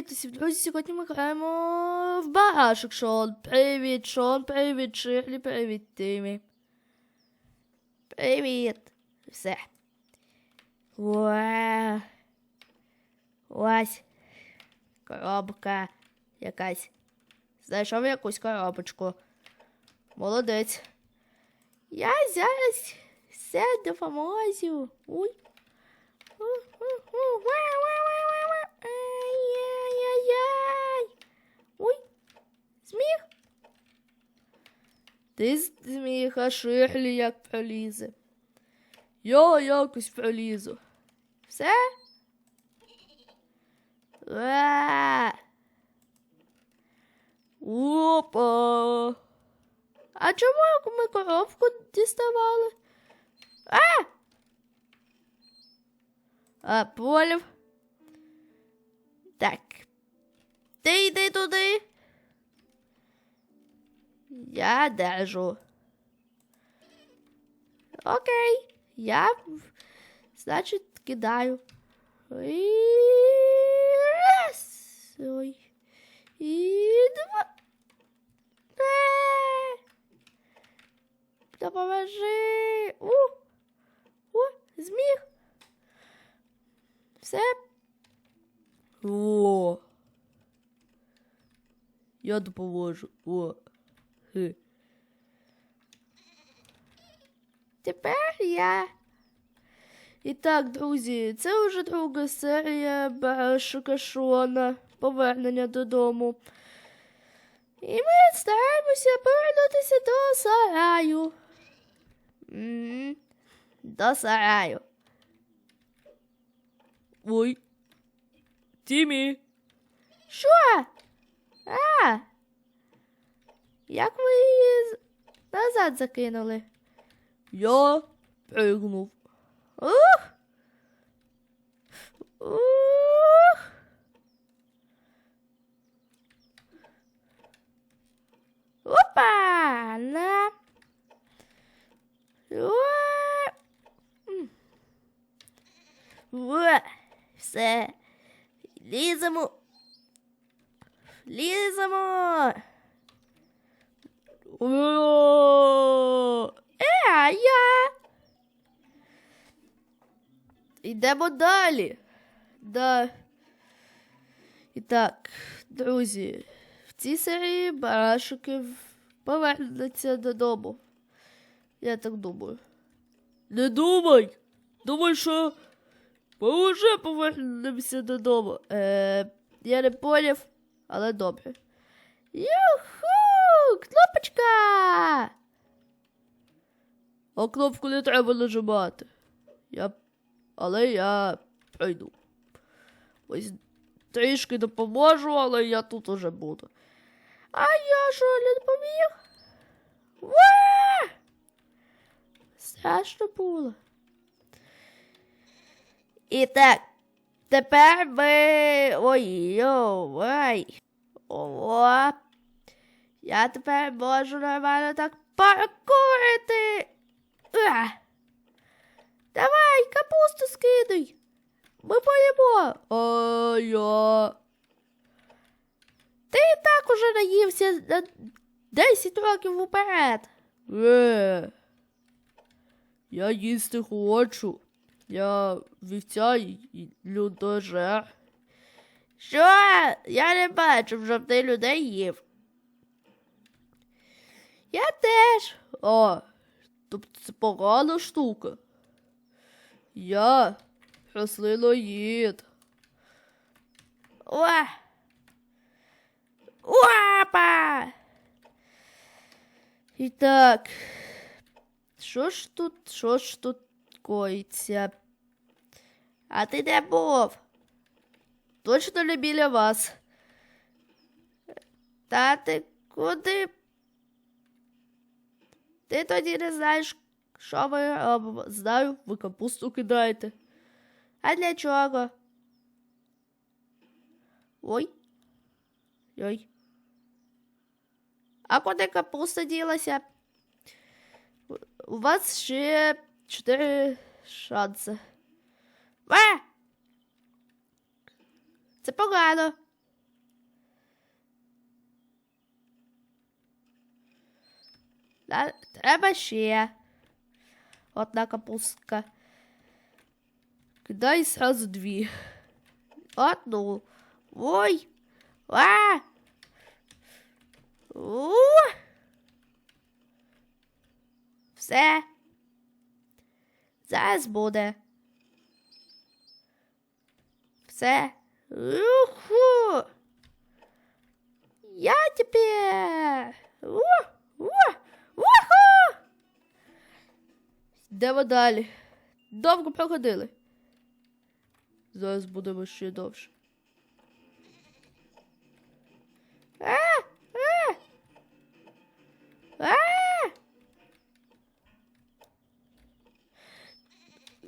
Привіт усім, друзі! Сьогодні ми граємо в барашок Шон. Привіт, Шон, привіт, Ширлі, привіт, Тимі. Привіт. Все. Ось. Коробка якась. Знайшов якусь коробочку. Молодець. Я зараз все допоможу. Ой. Ай-яй-яй-яй. Ой, зміг. Ти зміг, а Ширлі як пролізе. Я якось пролізу. Все? Уа! Опа! А чому ми коробку діставали? А! А, поняв. Так. Ти йди туди. Я держу. Окей. Я, значить, кидаю. І раз. Ой. І два. Е! Допоможи. У. О, зміг. Все. О. Я допоможу. О. Хи. Тепер я. І так, друзі, це вже друга серія Барашика Шона. Повернення додому. І ми стараємося повернутися до сараю. М, До сараю. Ой. Тімі. Що? А. Як ви її назад закинули? Я пригнув. Ух. Ух. Опа! На. Все. О! Е. Йдемо далі. Да. І так, друзі, в цій серії барашики повернуться додому. Я так думаю. Не думай! Думай, що ми вже повернемося додому. Е, я не поняв, але добре. Юху! Кнопочка! А кнопку не треба нажимати. Я... Але я пройду. Ось трішки допоможу, але я тут уже буду. А я що, не допоміг? Страшно було. І так, тепер ми. Ой-йоу, ай. Ого. Я тепер можу нормально так паркурити. А. Давай, капусту скидай. Ми поїмо. А я. Ти і так уже наївся на 10 років уперед. Е. Я їсти хочу. Я вівця і людожер. Що? Я не бачив, щоб ти людей їв. Я теж. О, тобто це погана штука. Я рослиноїд. О! Опа! І так. Що ж тут, що ж тут коїться? А ти де був? Точно не біля вас. Та ти куди? Ти тоді не знаєш, що ви робимо. Знаю, ви капусту кидаєте. А для чого? Ой. Ой. А куди капуста ділася? У вас ще чотири шанси. А! Це погано. Треба ще. Одна капустка. Кидай сразу дві. Одну. Ой. А! У! Все. Зараз буде. Все. Уху. Я тебе. У, у, Йдемо далі. Довго проходили. Зараз будемо ще довше. А! А! А!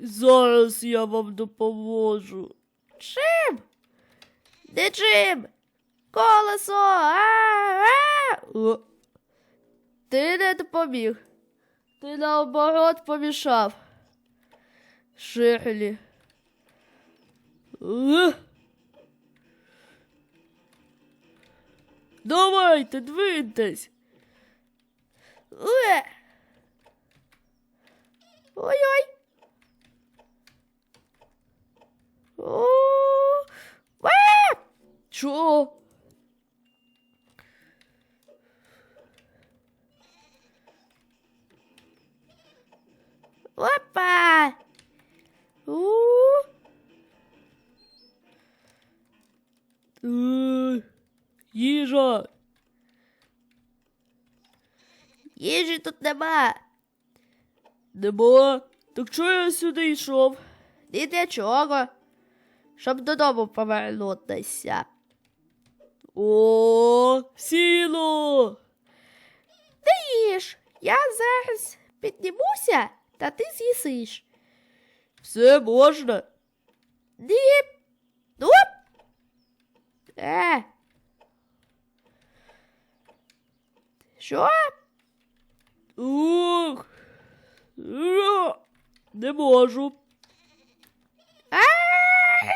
Зараз я вам допоможу. Чим? Не чим? Колесо! А! О. Ти не допоміг. Ти наоборот помішав. Шихлі. Е. Давайте, двиньтесь. Е. Ой-ой. О. Їжа. Їжі тут нема. Нема? Так чого я сюди йшов? Ні для чого. Щоб додому повернутися. О, сіло. Не їж. Я зараз піднімуся, та ти з'їсиш. Все можна. Ні. Ну. Е. Що? Ух. Е, Не можу. Ах!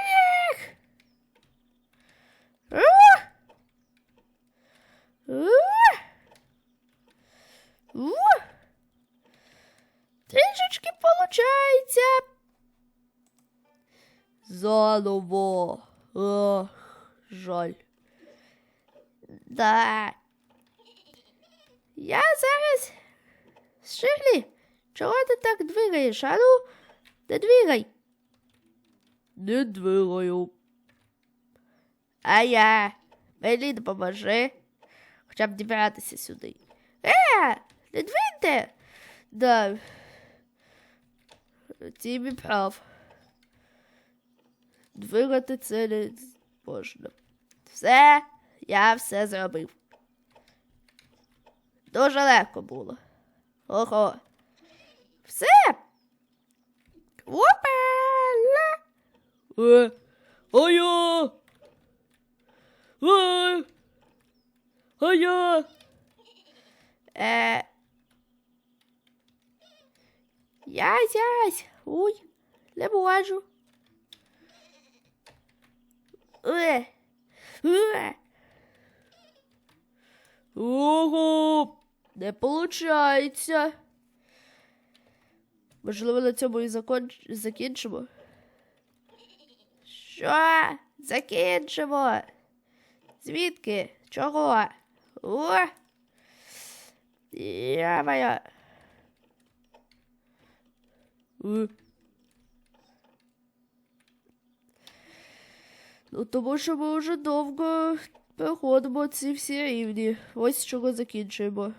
Трішечки получається. Заново. Ох, жаль. Да. Я зараз. Ширлі, чого ти так двигаєш? А ну, не двигай. Не двигаю. А я. Мені допоможи. Хоча б дібратися сюди. Е, не двиньте. Да. Тімі прав. Двигати це не можна. Все, я все зробив. Дуже легко було. Ого. Все. Опа! Е, а я? Е, а? Е, Ясь, ясь. Ой, не. Е, е. Ого, не получається. Можливо, на цьому і закон... закінчимо. Що? Закінчимо. Звідки? Чого? О! Я моя. Ну, тому що ми вже довго проходимо ці всі рівні. Ось чого закінчуємо.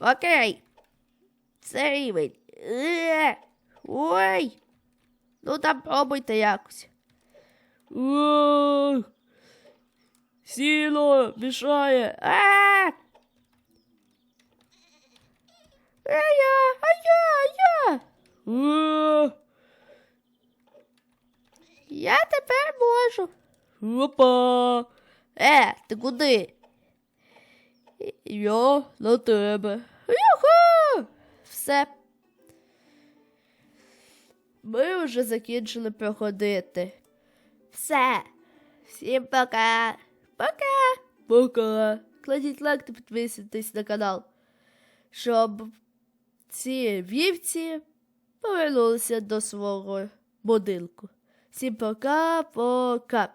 Окей. Це рівень. Е, Ой. Ну там пробуйте якось. Ох. Сіло мішає. А! Я, а я, а я. Е. Я тепер можу. Опа. Е, ти куди? Я на тебе. Юху! Все. Ми вже закінчили проходити. Все. Всім пока. Пока. Пока. Кладіть лайк та підписуйтесь на канал, щоб ці вівці повернулися до свого будинку. Всім пока-пока.